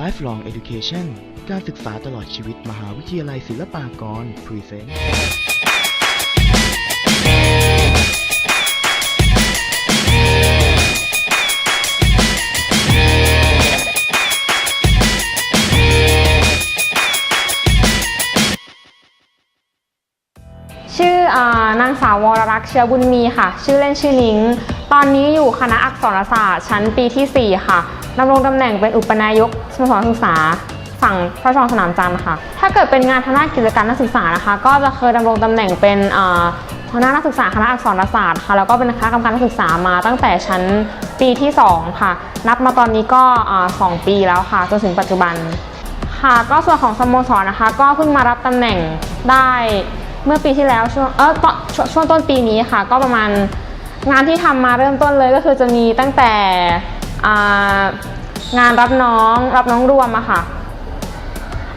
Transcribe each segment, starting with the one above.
Lifelong Education การศึกษาตลอดชีวิตมหาวิทยาลัยศิลปากร Present ชื่ออนางสาววรรักษ์เชื้อบุญมีค่ะ ชื่อเล่นชื่อนิ้ง ตอนนี้อยู่คณะอักษรศาสตร์ชั้นปีทีสี่4 ค่ะ ดำรงตำแหน่งเป็นอุปนายกสโมสรศึกษาฝั่งพระชองสนามจันทร์ค่ะ ถ้าเกิดเป็นงานทางด้านกิจการนักศึกษานะคะ ก็จะเคยดำรงตำแหน่งเป็นอ่าหัวหน้านักศึกษาคณะอักษรศาสตร์ค่ะ แล้วก็เป็นคณะกรรมการนักศึกษามาตั้งแต่ชั้นปีที่ 2 ค่ะ นับมาตอนนี้ก็สองปีแล้วค่ะ จนถึงปัจจุบัน ค่ะ ก็ส่วนของสโมสรนะคะ ก็เพิ่งมารับตำแหน่งได้เมื่อปีที่แล้วช่วงเออตช,ช่วงต้นปีนี้ค่ะ ก็ประมาณงานที่ทำมาเริ่มต้นเลยก็คือจะมีตั้งแต่ งานรับน้องรับน้องรวมอะค่ะ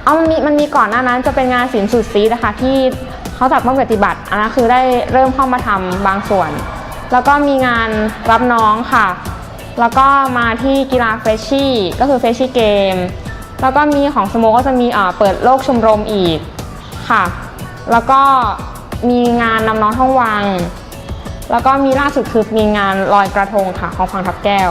เอามันมีมันมีก่อนหน้านั้นจะเป็นงานศิลป์สุดซีนะคะที่เขาจัดต้องปฏิบัติอันนั้นคือได้เริ่มเข้ามาทำบางส่วน แล้วก็มีงานรับน้องค่ะ แล้วก็มาที่กีฬาเฟชชี่ก็คือเฟชชี่เกม แล้วก็มีของสโมก็จะมีอ่าเปิดโลกชมรมอีกค่ะ แล้วก็มีงานนำน้องท่องวัง แล้วก็มีล่าสุดคือมีงานลอยกระทงค่ะของฝั่งทับแก้ว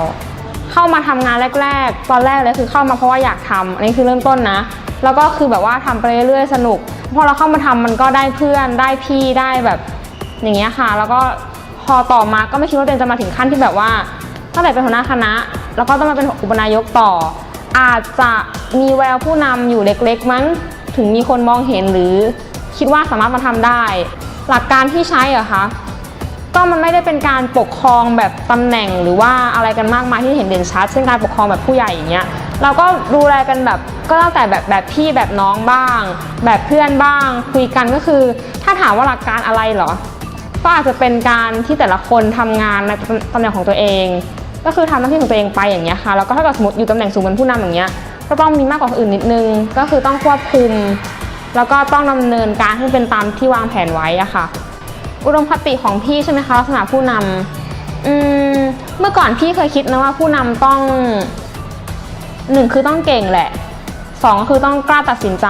เข้ามาทำงานแรก ๆ ตอนแรกเลยคือเข้ามาเพราะว่าอยากทำอันนี้คือเริ่มต้นนะ แล้วก็คือแบบว่าทำไปเรื่อยๆสนุก พอเราเข้ามาทำมันก็ได้เพื่อนได้พี่ได้แบบอย่างเงี้ยค่ะ แล้วก็พอต่อมาก็ไม่คิดว่าตัวเองจะมาถึงขั้นที่แบบว่าตั้งแต่เป็นหัวหน้าคณะ แล้วก็ต้องมาเป็นอุปนายกต่อ อาจจะมีแววผู้นำอยู่เล็กๆมั้งถึงมีคนมองเห็นหรือคิดว่าสามารถมาทำได้ หลักการที่ใช้เหรอคะ ก็มันไม่ได้เป็นการปกครองแบบตำแหน่งหรือว่าอะไรกันมากมายที่เห็นเด่นชัดเช่นการปกครองแบบผู้ใหญ่อย่างเงี้ยเราก็ดูแลกันแบบก็ตั้งแต่แบบแบบพี่แบบน้องบ้าง แบบเพื่อนบ้าง คุยกันก็คือ ถ้าถามว่าหลักการอะไรเหรอ ก็อาจจะเป็นการที่แต่ละคนทำงานในตำแหน่งของตัวเอง ก็คือทำหน้าที่ของตัวเองไปอย่างเงี้ยค่ะแล้วก็ถ้าเกิดสมมติอยู่ตำแหน่งสูงเป็นผู้นำอย่างเงี้ยก็ต้องมีมากกว่าคนอื่นนิดนึง ก็คือต้องควบคุม แล้วก็ต้องดำเนินการให้เป็นตามที่วางแผนไว้อะค่ะ อุดมคติของพี่ใช่ไหมคะลักษณะผู้นำอืมเมื่อก่อนพี่เคยคิดนะว่าผู้นำต้องหนึ่งคือต้องเก่งแหละสองก็คือต้องกล้าตัดสินใจ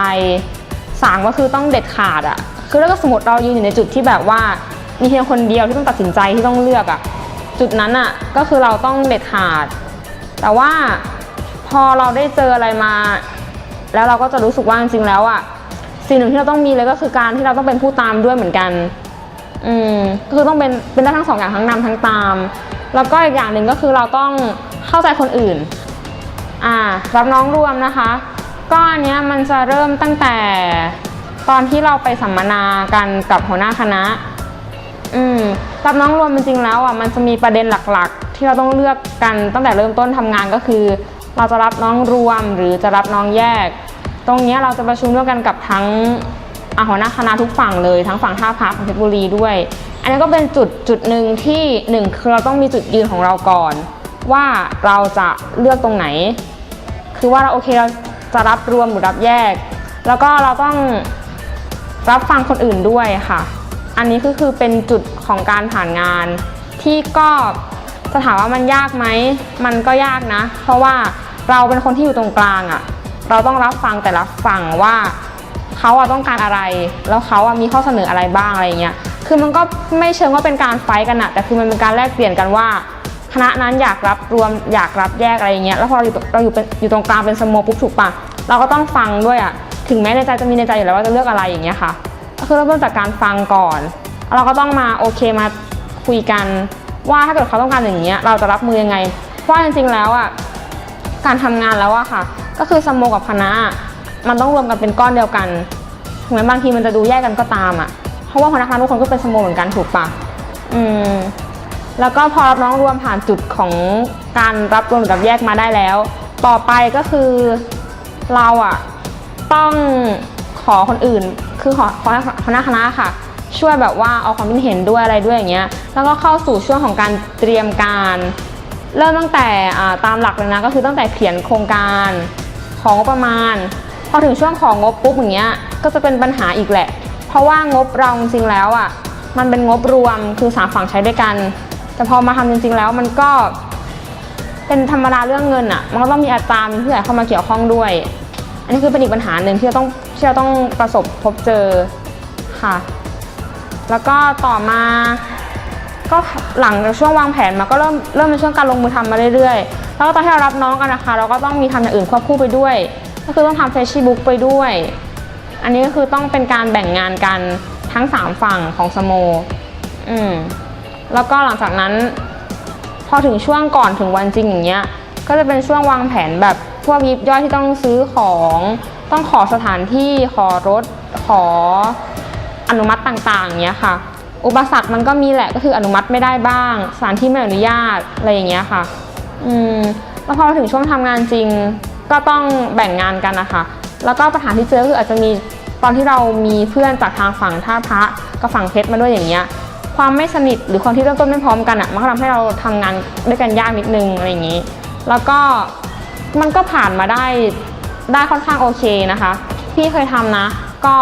สามก็คือต้องเด็ดขาดอะคือถ้าเก็สมมติเรายืนอยู่ในจุดที่แบบว่ามีเพียงคนเดียวที่ต้องตัดสินใจที่ต้องเลือกอะจุดนั้นอะก็คือเราต้องเด็ดขาด แต่ว่าพอเราได้เจออะไรมา แล้วเราก็จะรู้สึกว่าจริงๆแล้วอะสิ่งหนึ่งที่เราต้องมีเลยก็คือการที่เราต้องเป็นผู้ตามด้วยเหมือนกัน อืมก็คือต้องเป็นเป็นได้ทั้งสองอย่างทั้งนำทั้งตาม แล้วก็อีกอย่างหนึ่งก็คือเราต้องเข้าใจคนอื่นอ่ารับน้องรวมนะคะ ก็อันเนี้ยมันจะเริ่มตั้งแต่ตอนที่เราไปสัมมนากันกับหัวหน้าคณะอืมรับน้องรวมจริงๆแล้วอะมันจะมีประเด็นหลักๆ ที่เราต้องเลือกกันตั้งแต่เริ่มต้นทำงานก็คือ เราจะรับน้องรวมหรือจะรับน้องแยก ตรงนี้เราจะประชุมร่วมกันกับทั้ง หัวหน้าคณะทุกฝั่งเลยทั้งฝั่งท่าพระของเพชรบุรีด้วย อันนี้ก็เป็นจุดจุดหนึ่งที่หนึ่งคือเราต้องมีจุดยืนของเราก่อน ว่าเราจะเลือกตรงไหน คือว่าเราโอเคเราจะรับรวมหรือรับแยก แล้วก็เราต้องรับฟังคนอื่นด้วยค่ะ อันนี้ก็คือเป็นจุดของการผ่านงาน ที่ก็จะถามว่ามันยากไหมมันก็ยากนะ เพราะว่าเราเป็นคนที่อยู่ตรงกลางอะ่ะ เราต้องรับฟังแต่ละฝั่งว่า เขาอะต้องการอะไร แล้วเขาอะมีข้อเสนออะไรบ้างอะไรเงี้ย คือมันก็ไม่เชิงว่าเป็นการไฟท์กันอะแต่คือมันเป็นการแลกเปลี่ยนกันว่า คณะนั้นอยากรับรวมอยากรับแยกอะไรเงี้ย แล้วพอเราอยู่เราอยู่เป็นอยู่ตรงกลางเป็นสโมปุ๊บถูกปะเราก็ต้องฟังด้วยอะถึงแม้ในใจจะมีในใจอยู่แล้วว่าจะเลือกอะไรอย่างเงี้ยค่ะ ก็คือเริ่มต้นจากการฟังก่อน เราก็ต้องมาโอเคมาคุยกันว่าถ้าเกิดเขาต้องการอย่างเงี้ยเราจะรับมือยังไง เพราะจริงๆแล้วอะการทำงานแล้วอะค่ะ ก็คือสโมกับคณะ มันต้องรวมกันเป็นก้อนเดียวกันถึงแม้บางทีมันจะดูแยกกันก็ตามอะเพราะว่าคณะคณะทุกคนก็เป็นสโมเหมือนกันถูกปะอืมแล้วก็พอรับน้องรวมผ่านจุดของการรับรวมหรือรับแยกมาได้แล้ว ต่อไปก็คือเราอะต้องขอคนอื่น คือขอขอคณะคณะค่ะ ช่วยแบบว่าเอาความคิดเห็นด้วยอะไรด้วยอย่างเงี้ย แล้วก็เข้าสู่ช่วงของการเตรียมการ เริ่มตั้งแต่อ่าตามหลักเลยนะก็คือตั้งแต่เขียนโครงการของประมาณ อถึงช่วงของงบปุ๊บอย่างเงี้ยก็จะเป็นปัญหาอีกแหละ เพราะว่างบเราจริงๆแล้วอะมันเป็นงบรวมคือสามฝั่งใช้ด้วยกัน แต่พอมาทำจริง ๆ แล้วมันก็เป็นธรรมดาเรื่องเงินอะ มันก็ต้องมีอาจารย์มีผู้ใหญ่เข้ามาเกี่ยวข้องด้วย อันนี้คือเป็นอีกปัญหาหนึ่งที่เราต้องที่เราต้องประสบพบเจอค่ะ แล้วก็ต่อมาก็หลังจากช่วงวางแผนมาก็เริ่มเริ่มในช่วงการลงมือทำมาเรื่อยๆ แล้วก็ตอนที่เรารับน้องกันนะคะ เราก็ต้องมีทำอย่างอื่นควบคู่ไปด้วย ก็คือต้องทำเฟชชี่บุ๊กไปด้วย อันนี้ก็คือต้องเป็นการแบ่งงานกันทั้ง 3 ฝั่งของสโมอืมแล้วก็หลังจากนั้น พอถึงช่วงก่อนถึงวันจริงอย่างเงี้ยก็จะเป็นช่วงวางแผนแบบพวกยิบย่อยที่ต้องซื้อของต้องขอสถานที่ขอรถขออนุมัติต่างๆอย่างเงี้ยค่ะ อุปสรรคมันก็มีแหละก็คืออนุมัติไม่ได้บ้าง สถานที่ไม่อนุญาตอะไรอย่างเงี้ยค่ะ อืมแล้วพอมาถึงช่วงทำงานจริง ก็ต้องแบ่งงานกันนะคะ แล้วก็ปัญหาที่เจอคืออาจจะมีตอนที่เรามีเพื่อนจากทางฝั่งท่าพระกับฝั่งเพชรมาด้วยอย่างเงี้ยความไม่สนิทหรือความที่เริ่มต้นไม่พร้อมกันอะมันก็ทำให้เราทำงานด้วยกันยากนิดนึงอะไรอย่างนี้ แล้วก็มันก็ผ่านมาได้ได้ค่อนข้างโอเคนะคะ พี่เคยทำนะ ก็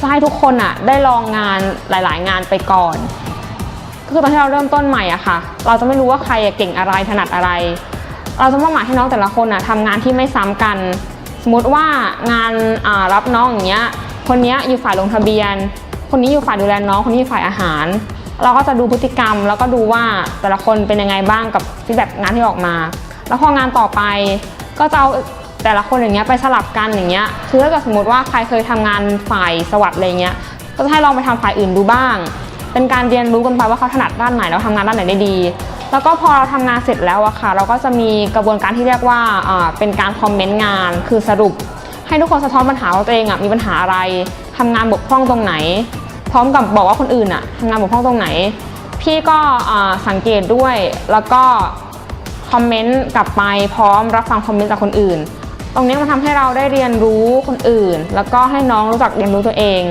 จะให้ทุกคนอะได้ลองงานหลาย ๆ งานไปก่อนก็คือตอนที่เราเริ่มต้นใหม่อะค่ะ เราจะไม่รู้ว่าใครเก่งอะไรถนัดอะไร เราจะมอบหมายให้น้องแต่ละคนอะทำงานที่ไม่ซ้ำกัน สมมติว่างานารับน้องอย่างเงี้ยคนนี้อยู่ฝ่ายลงทะเบียน คนนี้อยู่ฝ่ายดูแลน้อง คนนี้อยู่ฝ่ายอาหาร เราก็จะดูพฤติกรรม แล้วก็ดูว่าแต่ละคนเป็นยังไงบ้างกับฟีดแบ็งานที่ออกมา แล้วพองานต่อไปก็จะเอาแต่ละคนอย่างเงี้ยไปสลับกันอย่างเงี้ย คือถ้าเกิดสมมติว่าใครเคยทำงานฝ่ายสวัสด์อะไรเงี้ย ก็จะให้ลองไปทำฝ่ายอื่นดูบ้าง เป็นการเรียนรู้กันไปว่าเขาถนัดด้านไหนแล้วทำงานด้านไหนได้ดี แล้วก็พอเราทำงานเสร็จแล้วอะค่ะ เราก็จะมีกระบวนการที่เรียกว่าเป็นการคอมเมนต์งาน คือสรุปให้ทุกคนสะท้อนปัญหาว่าตัวเองอะมีปัญหาอะไรทำงานบกพร่องตรงไหน พร้อมกับบอกว่าคนอื่นอะทำงานบกพร่องตรงไหน พี่ก็สังเกตด้วยแล้วก็คอมเมนต์กลับไปพร้อมรับฟังคอมเมนต์จากคนอื่น ตรงนี้มันทำให้เราได้เรียนรู้คนอื่น แล้วก็ให้น้องรู้จักเรียนรู้ตัวเอง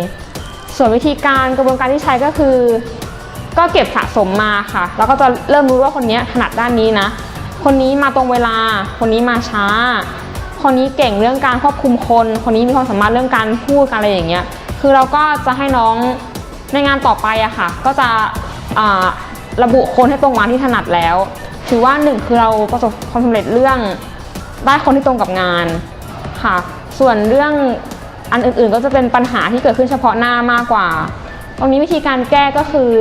ส่วนวิธีการกระบวนการที่ใช้ก็คือ ก็เก็บสะสมมาค่ะ แล้วก็จะเริ่มรู้ว่าคนนี้ถนัดด้านนี้นะ คนนี้มาตรงเวลา คนนี้มาช้า คนนี้เก่งเรื่องการควบคุมคน คนนี้มีความสามารถเรื่องการพูดการอะไรอย่างเงี้ย คือเราก็จะให้น้องในงานต่อไปอะค่ะ ก็จะระบุคนให้ตรงวันที่ถนัดแล้ว ถือว่าหนึ่งคือเราประสบความสำเร็จเรื่องได้คนที่ตรงกับงานค่ะ ส่วนเรื่องอันอื่นๆก็จะเป็นปัญหาที่เกิดขึ้นเฉพาะหน้ามากกว่า ตรงนี้วิธีการแก้ก็คือ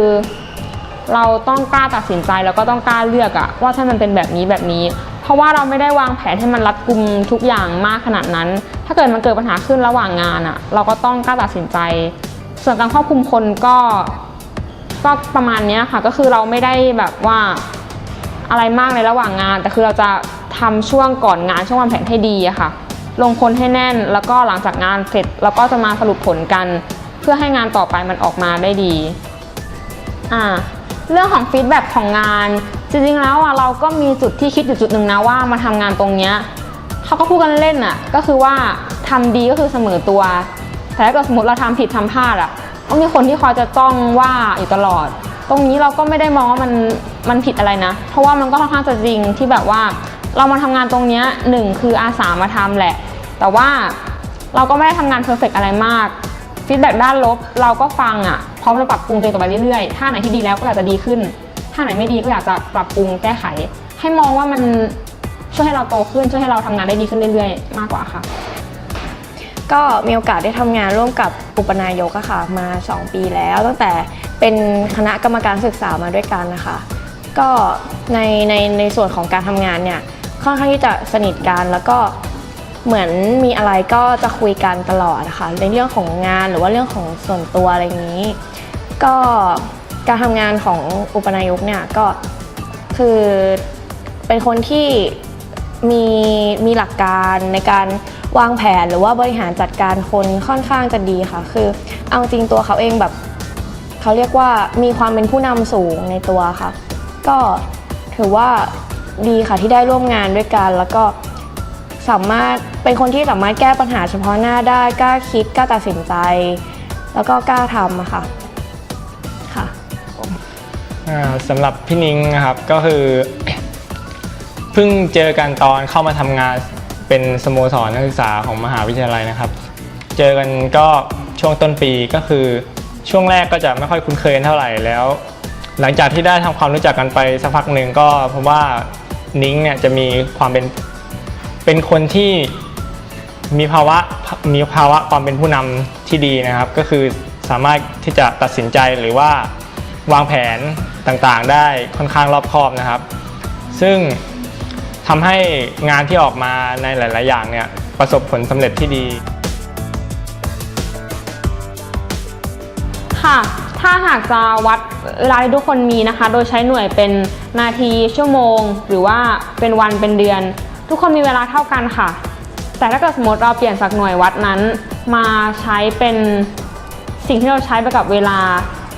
เราต้องกล้าตัดสินใจแล้วก็ต้องกล้าเลือกอะว่าถ้ามันเป็นแบบนี้แบบนี้ เพราะว่าเราไม่ได้วางแผนให้มันรัดกุมทุกอย่างมากขนาดนั้น ถ้าเกิดมันเกิดปัญหาขึ้นระหว่างงานอะเราก็ต้องกล้าตัดสินใจ ส่วนการควบคุมคนก็ก็ประมาณนี้ค่ะก็คือเราไม่ได้แบบว่าอะไรมากในระหว่างงาน แต่คือเราจะทำช่วงก่อนงานช่วงวางแผนให้ดีอะค่ะ ลงคนให้แน่นแล้วก็หลังจากงานเสร็จเราก็จะมาสรุปผลกัน เพื่อให้งานต่อไปมันออกมาได้ดีอ่าเรื่องของฟีดแบ็กของงาน จริงๆแล้วอะเราก็มีจุดที่คิดอยู่จุดหนึ่งนะว่ามาทำงานตรงเนี้ยเขาก็พูดกันเล่นอะก็คือว่าทำดีก็คือเสมอตัว แต่ถ้าเกิดสมมติเราทำผิดทำพลาดอะต้องมีคนที่คอยจะจ้องว่าอยู่ตลอด ตรงนี้เราก็ไม่ได้มองว่ามันมันผิดอะไรนะ เพราะว่ามันก็ค่อนข้างจะจริงที่แบบว่า เรามาทำงานตรงเนี้ยหนึ่งคืออาสามาทำแหละ แต่ว่าเราก็ไม่ได้ทำงานเพอร์เฟกอะไรมาก ฟีดแบ็ด้านลบเราก็ฟังอะพร้อมจะปรับปรุงตัวเองต่อไปเรื่อยๆ ถ้าไหนที่ดีแล้วก็อยากจะดีขึ้น ถ้าไหนไม่ดีก็อยากจะปรับปรุงแก้ไข ให้มองว่ามันช่วยให้เราโตขึ้นช่วยให้เราทำงานได้ดีขึ้นเรื่อยๆ มากกว่าค่ะ ก็มีโอกาสได้ทำงานร่วมกับอุปนายกอะค่ะ มา 2 ปีแล้วตั้งแต่เป็นคณะกรรมการศึกษามาด้วยกันนะคะ ก็ในในในส่วนของการทำงานเนี่ยค่อนข้างที่จะสนิทกันแล้วก็ เหมือนมีอะไรก็จะคุยกันตลอดนะคะในเรื่องของงานหรือว่าเรื่องของส่วนตัวอะไรอย่างนี้ ก็การทำงานของอุปนายกเนี่ยก็คือเป็นคนที่มีมีหลักการในการวางแผนหรือว่าบริหารจัดการคนค่อนข้างจะดีค่ะ คือเอาจริงตัวเขาเองแบบเขาเรียกว่ามีความเป็นผู้นำสูงในตัวค่ะ ก็ถือว่าดีค่ะที่ได้ร่วมงานด้วยกันแล้วก็ สามารถเป็นคนที่สามารถแก้ปัญหาเฉพาะหน้าได้กล้าคิดกล้าตัดสินใจ แล้วก็กล้าทำอะค่ะค่ะอ่าสำหรับพี่นิ้งนะครับก็คือเพิ่งเจอกันตอนเข้ามาทำงานเป็นสโมสรนักศึกษาของมหาวิทยาลัยนะครับ เจอกันก็ช่วงต้นปีก็คือช่วงแรกก็จะไม่ค่อยคุ้นเคยเท่าไหร่แล้ว หลังจากที่ได้ทำความรู้จักกันไปสักพักหนึ่งก็พบว่านิ้งเนี่ยจะมีความเป็น เป็นคนที่มีภาวะมีภาวะความเป็นผู้นำที่ดีนะครับ ก็คือสามารถที่จะตัดสินใจหรือว่าวางแผนต่างๆ ได้ค่อนข้างรอบคอบนะครับ ซึ่งทำให้งานที่ออกมาในหลาย ๆ อย่างเนี่ยประสบผลสำเร็จที่ดี ค่ะ ถ้าหากจะวัดเวลาที่ทุกคนมีนะคะ โดยใช้หน่วยเป็นนาทีชั่วโมง หรือว่าเป็นวันเป็นเดือน ทุกคนมีเวลาเท่ากันค่ะ แต่ถ้าเกิดสมมติเราเปลี่ยนจากหน่วยวัดนั้น มาใช้เป็นสิ่งที่เราใช้ไปกับเวลา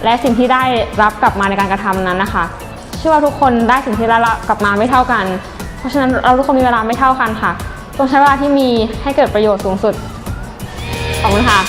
และสิ่งที่ได้รับกลับมาในการกระทำนั้นนะคะเชื่อว่าทุกคนได้สิ่งที่ได้รับกลับมาไม่เท่ากัน เพราะฉะนั้นเราทุกคนมีเวลาไม่เท่ากันค่ะต้องใช้เวลาที่มีให้เกิดประโยชน์สูงสุดขอบคุณค่ะ